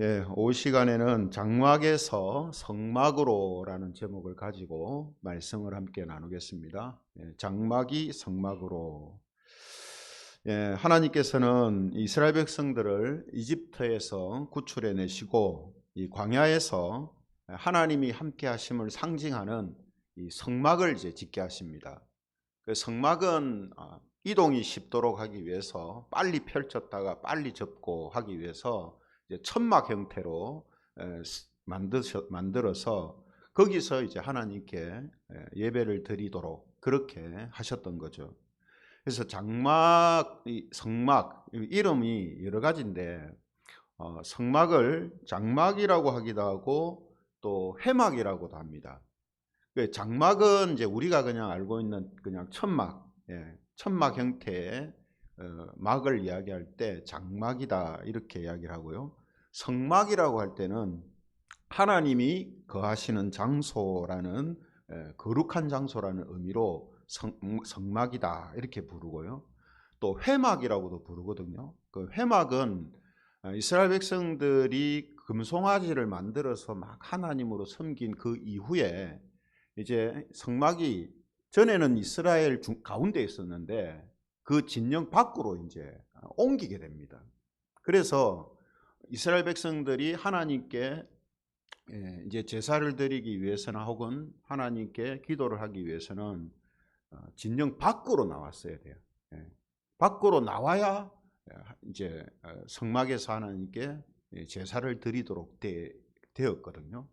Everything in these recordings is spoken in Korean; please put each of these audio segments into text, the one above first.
예, 오 시간에는 장막에서 성막으로라는 제목을 가지고 말씀을 함께 나누겠습니다. 예, 장막이 성막으로. 예, 하나님께서는 이스라엘 백성들을 이집트에서 구출해 내시고 이 광야에서 하나님이 함께 하심을 상징하는 이 성막을 이제 짓게 하십니다. 그 성막은 아, 이동이 쉽도록 하기 위해서 빨리 펼쳤다가 빨리 접고 하기 위해서 천막 형태로 만드셔, 만들어서 거기서 이제 하나님께 에, 예배를 드리도록 그렇게 하셨던 거죠. 그래서 장막, 이 성막 이 이름이 여러 가지인데 어, 성막을 장막이라고 하기도 하고 또 회막이라고도 합니다. 그 장막은 이제 우리가 그냥 알고 있는 그냥 천막, 예, 천막 형태의 어, 막을 이야기할 때 장막이다 이렇게 이야기를 하고요. 성막이라고 할 때는 하나님이 거하시는 장소라는 에, 거룩한 장소라는 의미로 성, 성막이다 이렇게 부르고요. 또 회막이라고도 부르거든요. 그 회막은 어, 이스라엘 백성들이 금송아지를 만들어서 막 하나님으로 섬긴 그 이후에 이제 성막이 전에는 이스라엘 중, 가운데 있었는데 그 진영 밖으로 이제 옮기게 됩니다. 그래서 이스라엘 백성들이 하나님께 예, 이제 제사를 드리기 위해서나 혹은 하나님께 기도를 하기 위해서는 어, 진영 밖으로 나왔어야 돼요. 예. 밖으로 나와야 예, 이제 어, 성막에서 하나님께 예, 제사를 드리도록 되, 되었거든요.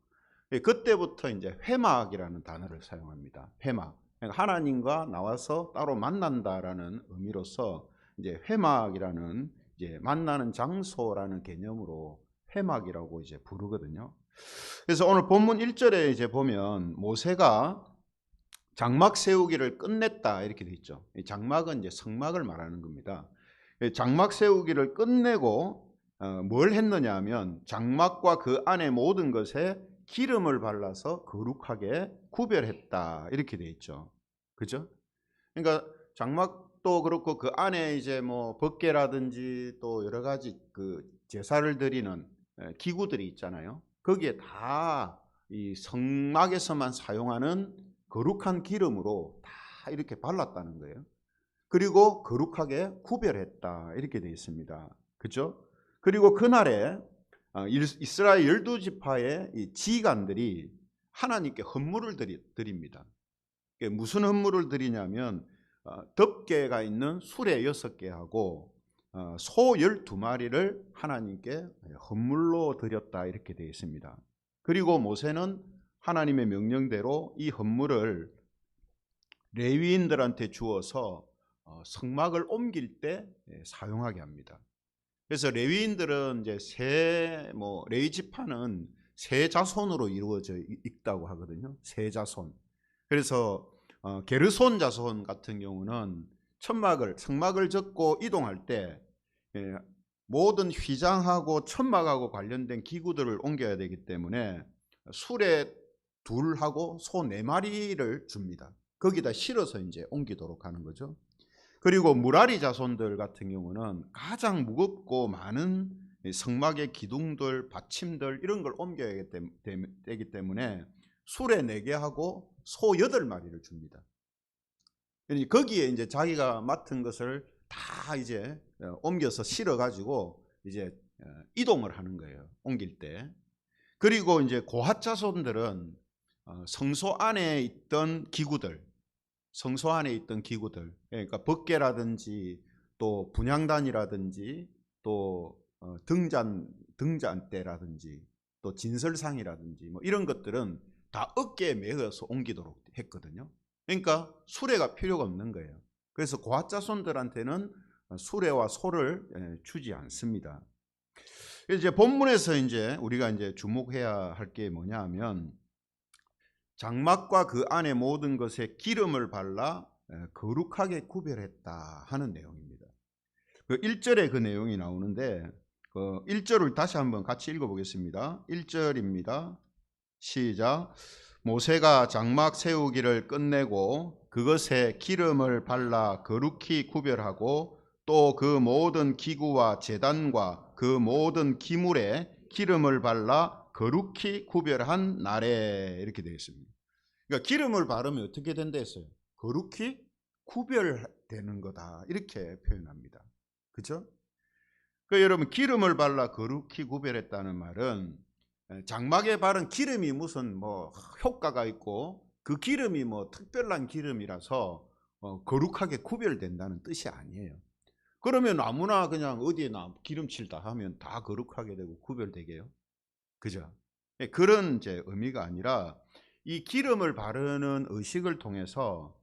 예, 그때부터 이제 회막이라는 단어를 사용합니다. 회막. 그러니까 하나님과 나와서 따로 만난다라는 의미로서 이제 회막이라는 이제 만나는 장소라는 개념으로 회막이라고 이제 부르거든요. 그래서 오늘 본문 1절에 이제 보면 모세가 장막 세우기를 끝냈다 이렇게 돼 있죠. 이 장막은 이제 성막을 말하는 겁니다. 이 장막 세우기를 끝내고 어, 뭘 했느냐 하면 장막과 그 안에 모든 것에 기름을 발라서 거룩하게 구별했다 이렇게 돼 있죠. 그죠? 그러니까 장막도 그렇고 그 안에 이제 뭐 법계라든지 또 여러 가지 그 제사를 드리는 에, 기구들이 있잖아요. 거기에 다 이 성막에서만 사용하는 거룩한 기름으로 다 이렇게 발랐다는 거예요. 그리고 거룩하게 구별했다 이렇게 되어 있습니다. 그죠? 그리고 그날에 어, 일- 이스라엘 열두 지파의 이 지휘관들이 하나님께 헌물을 드립니다. 그게 무슨 헌물을 드리냐면 어, 덮개가 있는 수레 여섯 개하고 어, 소 열두 마리를 하나님께 헌물로 드렸다 이렇게 되어 있습니다. 그리고 모세는 하나님의 명령대로 이 헌물을 레위인들한테 주어서 어, 성막을 옮길 때 예, 사용하게 합니다. 그래서 레위인들은 이제 세 뭐 레위 지파는 세 자손으로 이루어져 이- 있다고 하거든요. 세 자손. 그래서 어, 게르손 자손 같은 경우는 천막을 성막을 접고 이동할 때 예, 모든 휘장하고 천막하고 관련된 기구들을 옮겨야 되기 때문에 수레 둘하고 소 네 마리를 줍니다. 거기다 실어서 이제 옮기도록 하는 거죠. 그리고 무라리 자손들 같은 경우는 가장 무겁고 많은 이 성막의 기둥들, 받침들 이런 걸 옮겨야 되기 때문에 수레 네 개 하고 소 여덟 마리를 줍니다. 거기에 이제 자기가 맡은 것을 다 이제 어, 옮겨서 실어 가지고 이제 어, 이동을 하는 거예요. 옮길 때. 그리고 이제 고핫 자손들은 어, 성소 안에 있던 기구들, 성소 안에 있던 기구들, 그러니까 법계라든지 또 분향단이라든지 또 어, 등잔 등잔대라든지 또 진설상이라든지 뭐 이런 것들은 다 어깨에 매어서 옮기도록 했거든요. 그러니까 수레가 필요가 없는 거예요. 그래서 고아자손들한테는 수레와 소를 예, 주지 않습니다. 이제 본문에서 이제 우리가 이제 주목해야 할 게 뭐냐 하면 장막과 그 안에 모든 것에 기름을 발라 에, 거룩하게 구별했다 하는 내용입니다. 그 1절에 그 내용이 나오는데 그 1절을 다시 한번 같이 읽어 보겠습니다. 1절입니다. 시작. 모세가 장막 세우기를 끝내고 그것에 기름을 발라 거룩히 구별하고 또 그 모든 기구와 재단과 그 모든 기물에 기름을 발라 거룩히 구별한 날에 이렇게 되어 있습니다. 그러니까 기름을 바르면 어떻게 된다 했어요? 거룩히 구별되는 거다 이렇게 표현합니다. 그죠? 그 여러분 기름을 발라 거룩히 구별했다는 말은 장막에 바른 기름이 무슨 뭐 효과가 있고 그 기름이 뭐 특별한 기름이라서 어, 거룩하게 구별된다는 뜻이 아니에요. 그러면 아무나 그냥 어디에나 기름 칠 다 하면 다 거룩하게 되고 구별되게요. 그죠? 예, 그런 이제 의미가 아니라 이 기름을 바르는 의식을 통해서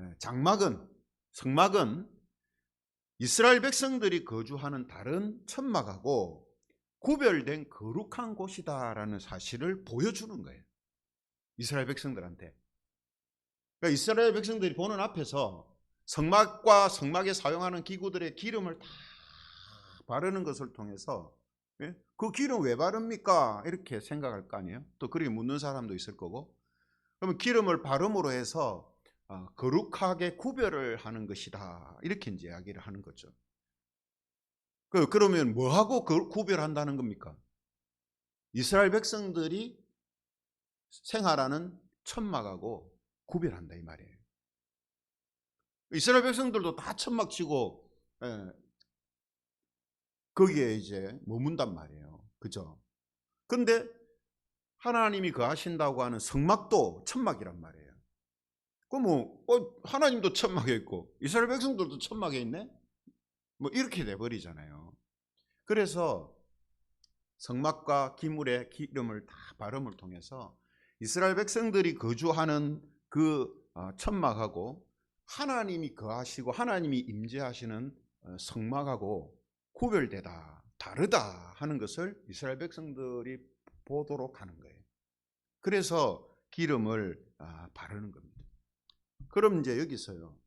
예, 장막은 성막은 이스라엘 백성들이 거주하는 다른 천막하고 구별된 거룩한 곳이다라는 사실을 보여주는 거예요. 이스라엘 백성들한테. 그러니까 이스라엘 백성들이 보는 앞에서 성막과 성막에 사용하는 기구들의 기름을 다 바르는 것을 통해서 예? 그 기름 왜 바릅니까? 이렇게 생각할 거 아니에요. 또 그렇게 묻는 사람도 있을 거고. 그러면 기름을 바름으로 해서 어, 거룩하게 구별을 하는 것이다. 이렇게 이제 이야기를 하는 거죠. 그, 그러면 뭐하고 그 구별한다는 겁니까? 이스라엘 백성들이 생활하는 천막하고 구별한다 이 말이에요. 이스라엘 백성들도 다 천막 치고 예, 거기에 이제 머문단 말이에요. 그죠? 근데 하나님이 거하신다고 하는 성막도 천막이란 말이에요. 그럼 뭐 어, 하나님도 천막에 있고 이스라엘 백성들도 천막에 있네? 뭐 이렇게 돼 버리잖아요. 그래서 성막과 기물의 기름을 다 발음을 통해서 이스라엘 백성들이 거주하는 그 어, 천막하고 하나님이 거하시고 하나님이 임재하시는 어, 성막하고 구별되다 다르다 하는 것을 이스라엘 백성들이 보도록 하는 거예요. 그래서 기름을 아, 바르는 겁니다. 그럼 이제 여기서요.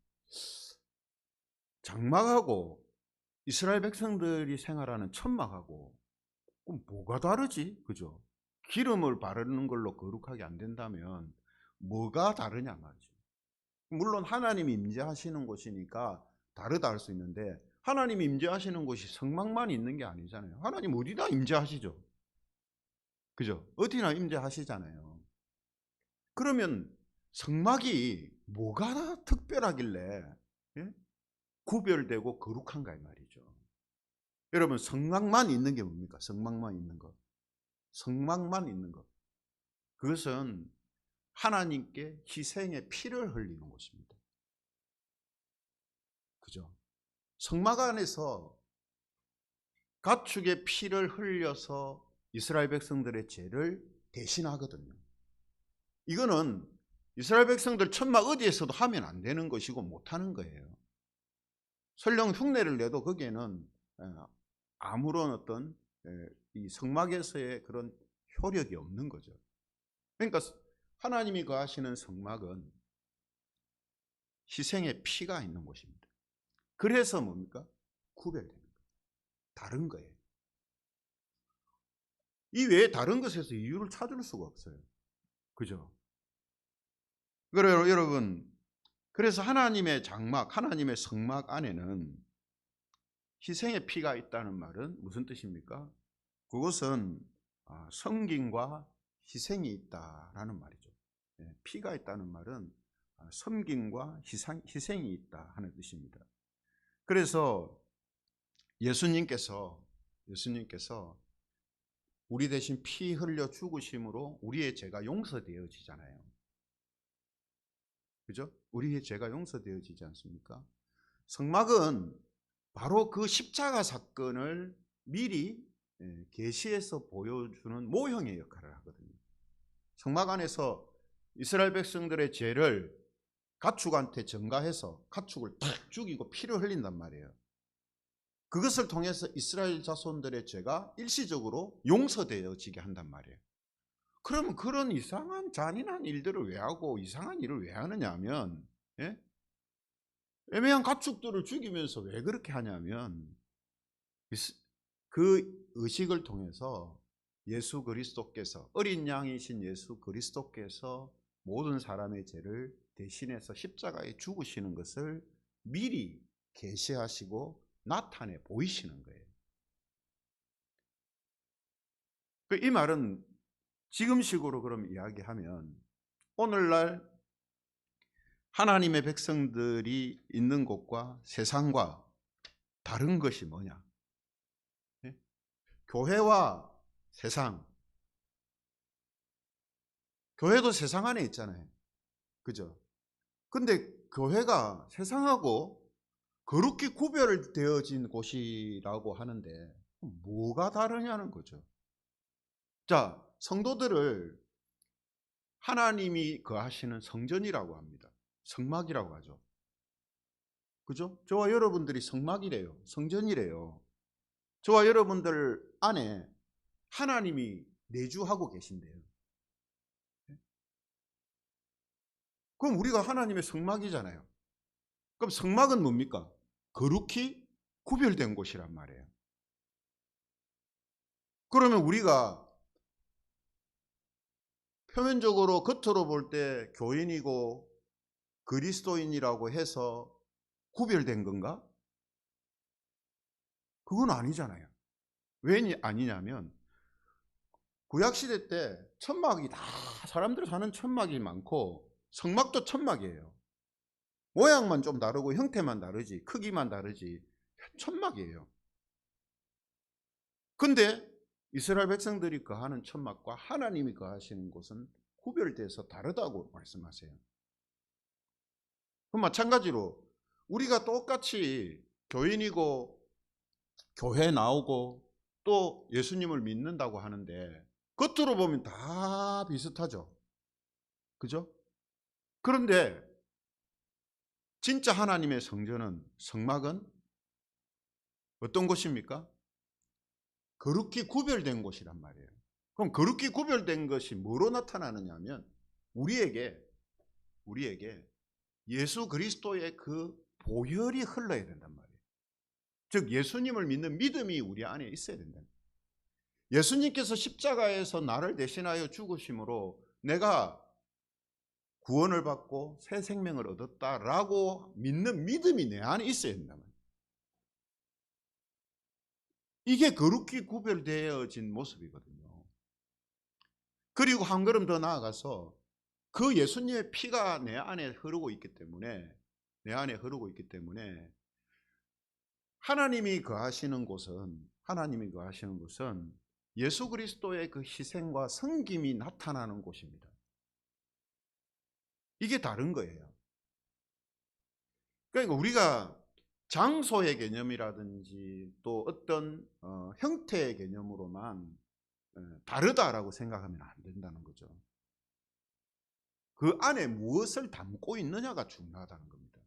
장막하고 이스라엘 백성들이 생활하는 천막하고 그럼 뭐가 다르지? 그죠? 기름을 바르는 걸로 거룩하게 안 된다면 뭐가 다르냐 말이죠. 물론 하나님이 임재하시는 곳이니까 다르다 할 수 있는데 하나님이 임재하시는 곳이 성막만 있는 게 아니잖아요. 하나님 어디다 임재하시죠? 그죠? 어디나 임재하시잖아요. 그러면 성막이 뭐가 특별하길래 예? 구별되고 거룩한가 이 말이죠. 여러분 성막만 있는 게 뭡니까? 성막만 있는 것. 성막만 있는 것. 그것은 하나님께 희생의 피를 흘리는 곳입니다. 그죠? 성막 안에서 가축의 피를 흘려서 이스라엘 백성들의 죄를 대신하거든요. 이거는 이스라엘 백성들 천막 어디에서도 하면 안 되는 것이고 못하는 거예요. 설령 흉내를 내도 거기에는 아무런 어떤 이 성막에서의 그런 효력이 없는 거죠. 그러니까 하나님이 거하시는 성막은 희생의 피가 있는 곳입니다. 그래서 뭡니까? 구별되는 거예요. 다른 거예요. 이 외에 다른 것에서 이유를 찾을 수가 없어요. 그죠? 그래요, 여러분. 그래서 하나님의 장막, 하나님의 성막 안에는 희생의 피가 있다는 말은 무슨 뜻입니까? 그것은 아, 섬김과 희생이 있다라는 말이죠. 예, 피가 있다는 말은 아, 섬김과 희생이 있다 하는 뜻입니다. 그래서 예수님께서 예수님께서 우리 대신 피 흘려 죽으심으로 우리의 죄가 용서되어지잖아요. 그죠? 우리의 죄가 용서되어지지 않습니까? 성막은 바로 그 십자가 사건을 미리 예, 계시해서 보여주는 모형의 역할을 하거든요. 성막 안에서 이스라엘 백성들의 죄를 가축한테 전가해서 가축을 탁 죽이고 피를 흘린단 말이에요. 그것을 통해서 이스라엘 자손들의 죄가 일시적으로 용서되어지게 한단 말이에요. 그러면 그런 이상한 잔인한 일들을 왜 하고 이상한 일을 왜 하느냐 하면 예? 애매한 가축들을 죽이면서 왜 그렇게 하냐면 그 의식을 통해서 예수 그리스도께서 어린 양이신 예수 그리스도께서 모든 사람의 죄를 대신해서 십자가에 죽으시는 것을 미리 계시하시고 나타내 보이시는 거예요. 그이 말은 지금 식으로 그럼 이야기하면 오늘날 하나님의 백성들이 있는 곳과 세상과 다른 것이 뭐냐? 예? 교회와 세상. 교회도 세상 안에 있잖아요. 그죠? 근데 교회가 세상하고 그렇게 구별되어진 곳이라고 하는데 뭐가 다르냐는 거죠. 자, 성도들을 하나님이 거하시는 성전이라고 합니다. 성막이라고 하죠. 그죠? 저와 여러분들이 성막이래요. 성전이래요. 저와 여러분들 안에 하나님이 내주하고 계신데요. 그럼 우리가 하나님의 성막이잖아요. 그럼 성막은 뭡니까? 거룩히 구별된 곳이란 말이에요. 그러면 우리가 표면적으로 겉으로 볼 때 교인이고 그리스도인이라고 해서 구별된 건가? 그건 아니잖아요. 왜 아니냐면 구약시대 때 천막이 다 사람들 사는 천막이 많고 성막도 천막이에요. 모양만 좀 다르고 형태만 다르지 크기만 다르지 천막이에요. 근데 이스라엘 백성들이 거하는 천막과 하나님이 거하시는 곳은 구별돼서 다르다고 말씀하세요. 그럼 마찬가지로 우리가 똑같이 교인이고 교회 나오고 또 예수님을 믿는다고 하는데 겉으로 보면 다 비슷하죠. 그죠? 그런데 진짜 하나님의 성전은 성막은 어떤 곳입니까? 거룩히 구별된 곳이란 말이에요. 그럼 거룩히 구별된 것이 뭐로 나타나느냐면 우리에게 우리에게 예수 그리스도의 그 보혈이 흘러야 된단 말이에요. 즉 예수님을 믿는 믿음이 우리 안에 있어야 된다. 예수님께서 십자가에서 나를 대신하여 죽으심으로 내가 구원을 받고 새 생명을 얻었다라고 믿는 믿음이 내 안에 있어야 된단 말이에요. 이게 거룩히 구별되어진 모습이거든요. 그리고 한 걸음 더 나아가서 그 예수님의 피가 내 안에 흐르고 있기 때문에 내 안에 흐르고 있기 때문에 하나님이 거하시는 곳은 하나님이 거하시는 곳은 예수 그리스도의 그 희생과 성김이 나타나는 곳입니다. 이게 다른 거예요. 그러니까 우리가 장소의 개념이라든지 또 어떤 어, 형태의 개념으로만 에, 다르다라고 생각하면 안 된다는 거죠. 그 안에 무엇을 담고 있느냐가 중요하다는 겁니다.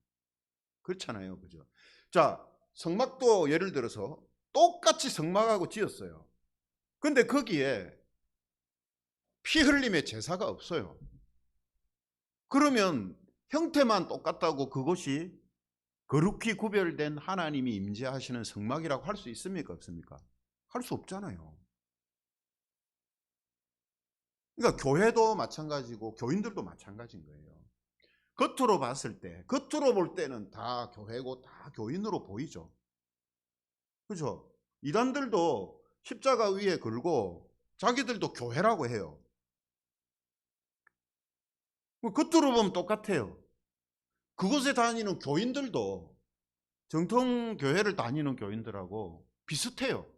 그렇잖아요. 그죠? 자, 성막도 예를 들어서 똑같이 성막하고 지었어요. 근데 거기에 피 흘림의 제사가 없어요. 그러면 형태만 똑같다고 그것이 거룩히 구별된 하나님이 임재하시는 성막이라고 할 수 있습니까? 없습니까? 할 수 없잖아요. 그러니까 교회도 마찬가지고 교인들도 마찬가지인 거예요. 겉으로 봤을 때, 겉으로 볼 때는 다 교회고 다 교인으로 보이죠. 그죠? 이단들도 십자가 위에 걸고 자기들도 교회라고 해요. 뭐 겉으로 보면 똑같아요. 그곳에 다니는 교인들도 정통 교회를 다니는 교인들하고 비슷해요.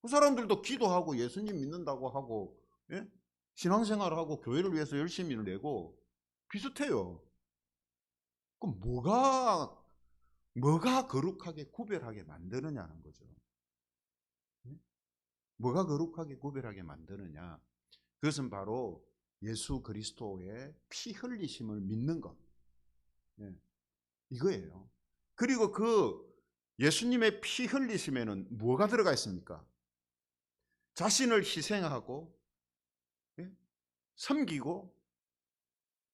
그 사람들도 기도하고 예수님 믿는다고 하고 예? 신앙생활하고 교회를 위해서 열심히 내고 비슷해요. 그럼 뭐가 뭐가 거룩하게 구별하게 만드느냐는 거죠. 예? 뭐가 거룩하게 구별하게 만드느냐? 그것은 바로 예수 그리스도의 피 흘리심을 믿는 것. 네. 이거예요. 그리고 그 예수님의 피 흘리심에는 뭐가 들어가 있습니까? 자신을 희생하고 예? 섬기고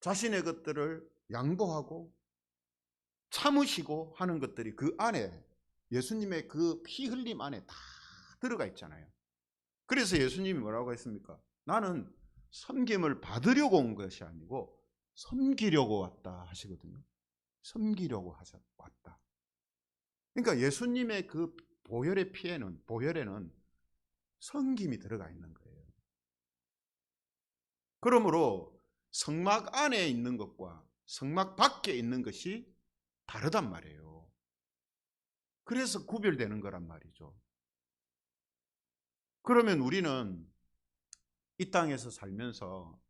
자신의 것들을 양보하고 참으시고 하는 것들이 그 안에 예수님의 그 피 흘림 안에 다 들어가 있잖아요. 그래서 예수님이 뭐라고 했습니까? 나는 섬김을 받으려고 온 것이 아니고 섬기려고 왔다 하시거든요. 섬기려고 하셨, 왔다. 그러니까 예수님의 그 보혈의 피에는 보혈에는 섬김이 들어가 있는 거예요. 그러므로 성막 안에 있는 것과 성막 밖에 있는 것이 다르단 말이에요. 그래서 구별되는 거란 말이죠. 그러면 우리는 이 땅에서 살면서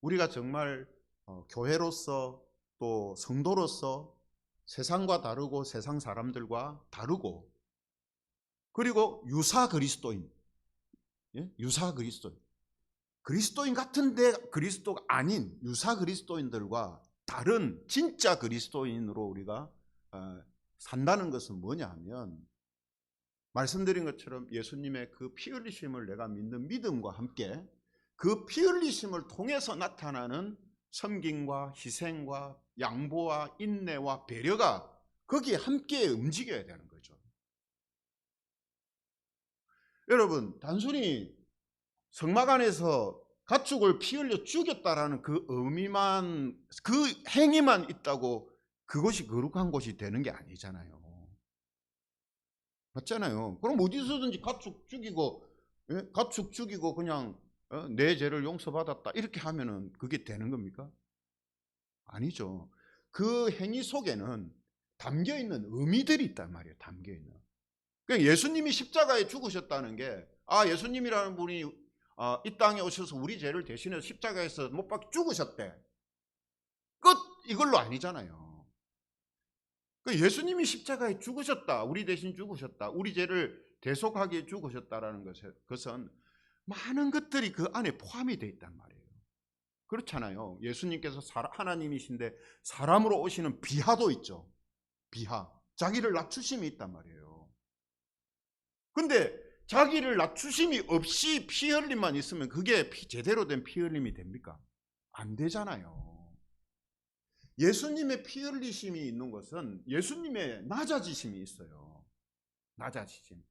우리가 정말 어, 교회로서 또 성도로서 세상과 다르고 세상 사람들과 다르고 그리고 유사 그리스도인 예? 유사 그리스도인 그리스도인 같은데 그리스도가 아닌 유사 그리스도인들과 다른 진짜 그리스도인으로 우리가 어, 산다는 것은 뭐냐 하면 말씀드린 것처럼 예수님의 그 피 흘리심을 내가 믿는 믿음과 함께 그 피 흘리심을 통해서 나타나는 섬김과 희생과 양보와 인내와 배려가 거기에 함께 움직여야 되는 거죠. 여러분, 단순히 성막 안에서 가축을 피 흘려 죽였다라는 그 의미만, 그 행위만 있다고 그것이 거룩한 곳이 되는 게 아니잖아요. 맞잖아요. 그럼 어디서든지 가축 죽이고, 예? 가축 죽이고 그냥 어? 내 죄를 용서받았다. 이렇게 하면은 그게 되는 겁니까? 아니죠. 그 행위 속에는 담겨 있는 의미들이 있단 말이에요. 담겨 있는. 그러니까 예수님이 십자가에 죽으셨다는 게, 아, 예수님이라는 분이 아, 이 땅에 오셔서 우리 죄를 대신해서 십자가에서 못 박혀 죽으셨대. 끝! 이걸로 아니잖아요. 그 예수님이 십자가에 죽으셨다. 우리 대신 죽으셨다. 우리 죄를 대속하게 죽으셨다라는 것은 많은 것들이 그 안에 포함이 되어 있단 말이에요. 그렇잖아요. 예수님께서 하나님이신데 사람으로 오시는 비하도 있죠. 비하. 자기를 낮추심이 있단 말이에요. 근데 자기를 낮추심이 없이 피 흘림만 있으면 그게 제대로 된 피 흘림이 됩니까? 안 되잖아요. 예수님의 피 흘리심이 있는 것은 예수님의 낮아지심이 있어요. 낮아지심.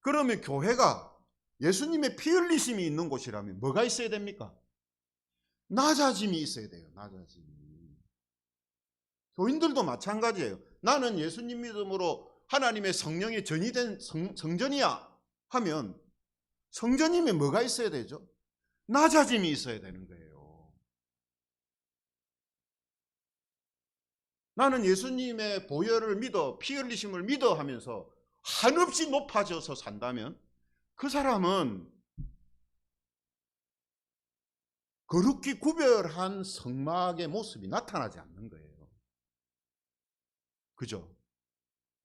그러면 교회가 예수님의 피 흘리심이 있는 곳이라면 뭐가 있어야 됩니까? 낮아짐이 있어야 돼요. 낮아짐. 교인들도 마찬가지예요. 나는 예수님 믿음으로 하나님의 성령의 전이 된 성, 성전이야 하면 성전임에 뭐가 있어야 되죠? 낮아짐이 있어야 되는 거예요. 나는 예수님의 보혈을 믿어 피 흘리심을 믿어 하면서 한없이 높아져서 산다면 그 사람은 거룩히 구별한 성막의 모습이 나타나지 않는 거예요. 그죠?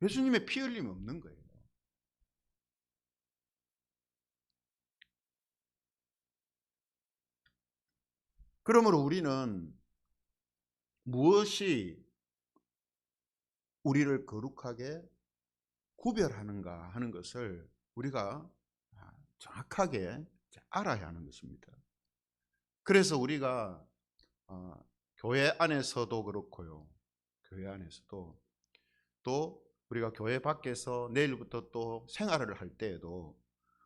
예수님의 피 흘림이 없는 거예요. 그러므로 우리는 무엇이 우리를 거룩하게 구별하는가 하는 것을 우리가 정확하게 알아야 하는 것입니다. 그래서 우리가 어, 교회 안에서도 그렇고요. 교회 안에서도 또 우리가 교회 밖에서 내일부터 또 생활을 할 때에도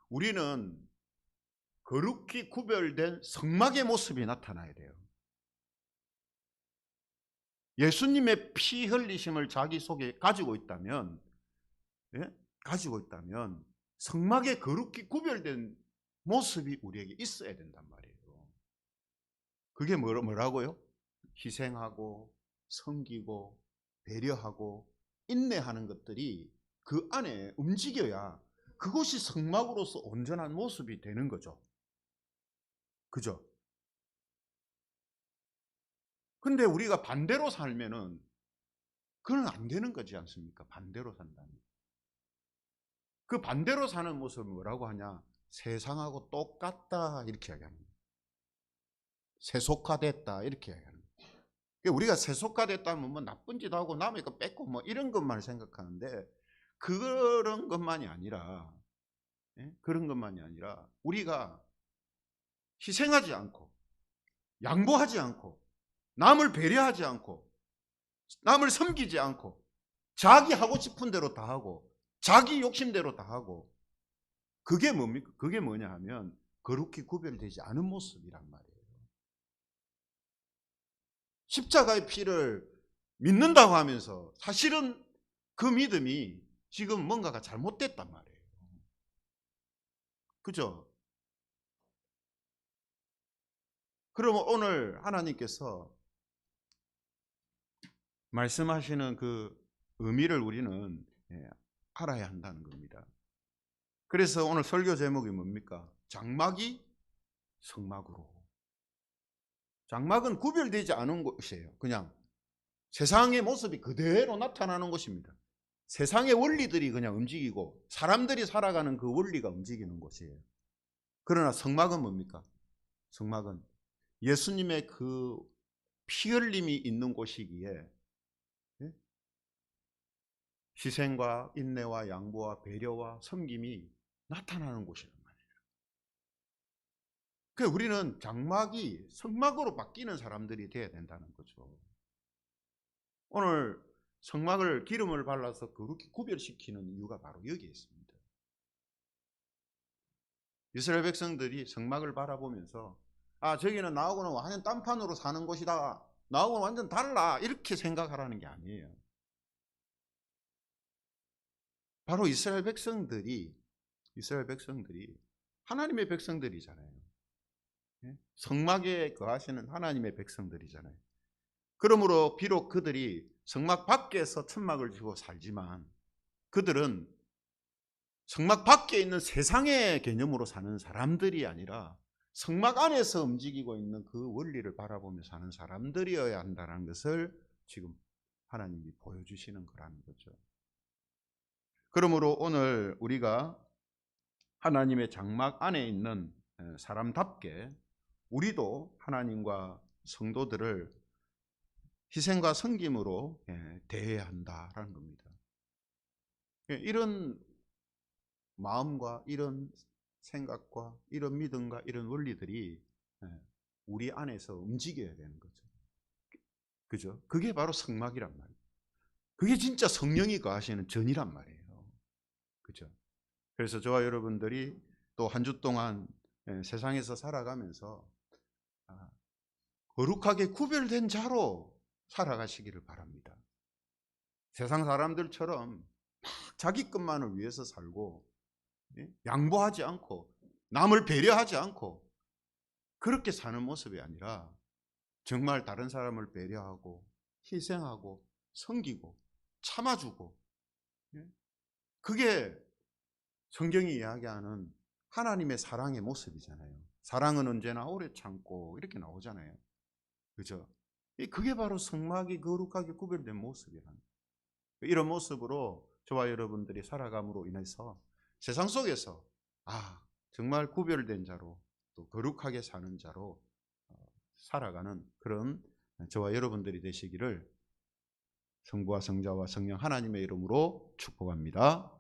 우리는 거룩히 구별된 성막의 모습이 나타나야 돼요. 예수님의 피 흘리심을 자기 속에 가지고 있다면, 예? 가지고 있다면 성막에 거룩히 구별된 모습이 우리에게 있어야 된단 말이에요. 그게 뭐라고요? 희생하고 섬기고 배려하고 인내하는 것들이 그 안에 움직여야 그것이 성막으로서 온전한 모습이 되는 거죠. 그죠? 근데 우리가 반대로 살면은 그건 안 되는 거지 않습니까? 반대로 산다면. 그 반대로 사는 모습을 뭐라고 하냐? 세상하고 똑같다 이렇게 거예요. 세속화됐다 이렇게 거예요. 그러니까 우리가 세속화됐다면 뭐 나쁜 짓 하고 남의 거 뺏고 뭐 이런 것만 생각하는데 그런 것만이 아니라 예? 그런 것만이 아니라 우리가 희생하지 않고 양보하지 않고 남을 배려하지 않고 남을 섬기지 않고 자기 하고 싶은 대로 다 하고 자기 욕심대로 다 하고 그게 뭡니까? 그게 뭐냐 하면 거룩히 구별되지 않은 모습이란 말이에요. 십자가의 피를 믿는다고 하면서 사실은 그 믿음이 지금 뭔가가 잘못됐단 말이에요. 그죠? 그러면 오늘 하나님께서 말씀하시는 그 의미를 우리는 예, 알아야 한다는 겁니다. 그래서 오늘 설교 제목이 뭡니까? 장막이 성막으로. 장막은 구별되지 않은 곳이에요. 그냥 세상의 모습이 그대로 나타나는 곳입니다. 세상의 원리들이 그냥 움직이고 사람들이 살아가는 그 원리가 움직이는 곳이에요. 그러나 성막은 뭡니까? 성막은 예수님의 그 피 흘림이 있는 곳이기에 예? 희생과 인내와 양보와 배려와 섬김이 나타나는 곳이란 말이에요. 그 우리는 장막이 성막으로 바뀌는 사람들이 되어야 된다는 거죠. 오늘 성막을 기름을 발라서 그렇게 구별시키는 이유가 바로 여기에 있습니다. 이스라엘 백성들이 성막을 바라보면서 아 저기는 나하고는 완전 딴판으로 사는 곳이다. 나하고는 완전 달라. 이렇게 생각하라는 게 아니에요. 바로 이스라엘 백성들이 이스라엘 백성들이 하나님의 백성들이잖아요. 예? 성막에 거하시는 하나님의 백성들이잖아요. 그러므로 비록 그들이 성막 밖에서 천막을 지고 살지만 그들은 성막 밖에 있는 세상의 개념으로 사는 사람들이 아니라 성막 안에서 움직이고 있는 그 원리를 바라보며 사는 사람들이어야 한다는 것을 지금 하나님이 보여주시는 거라는 거죠. 그러므로 오늘 우리가 하나님의 장막 안에 있는 사람답게 우리도 하나님과 성도들을 희생과 섬김으로 대해야 한다라는 겁니다. 이런 마음과 이런 생각과 이런 믿음과 이런 원리들이 우리 안에서 움직여야 되는 거죠. 그죠? 그게 바로 성막이란 말이에요. 그게 진짜 성령이 거하시는 전이란 말이에요. 그래서 저와 여러분들이 또 한 주 동안 세상에서 살아가면서 아, 거룩하게 구별된 자로 살아가시기를 바랍니다. 세상 사람들처럼 막 자기 것만을 위해서 살고 예? 양보하지 않고 남을 배려하지 않고 그렇게 사는 모습이 아니라 정말 다른 사람을 배려하고 희생하고 섬기고 참아주고 예? 그게 성경이 이야기하는 하나님의 사랑의 모습이잖아요. 사랑은 언제나 오래 참고 이렇게 나오잖아요. 그죠? 그게 바로 성막이 거룩하게 구별된 모습이라는 이런 모습으로 저와 여러분들이 살아감으로 인해서 세상 속에서 아 정말 구별된 자로 또 거룩하게 사는 자로 어, 살아가는 그런 저와 여러분들이 되시기를 성부와 성자와 성령 하나님의 이름으로 축복합니다.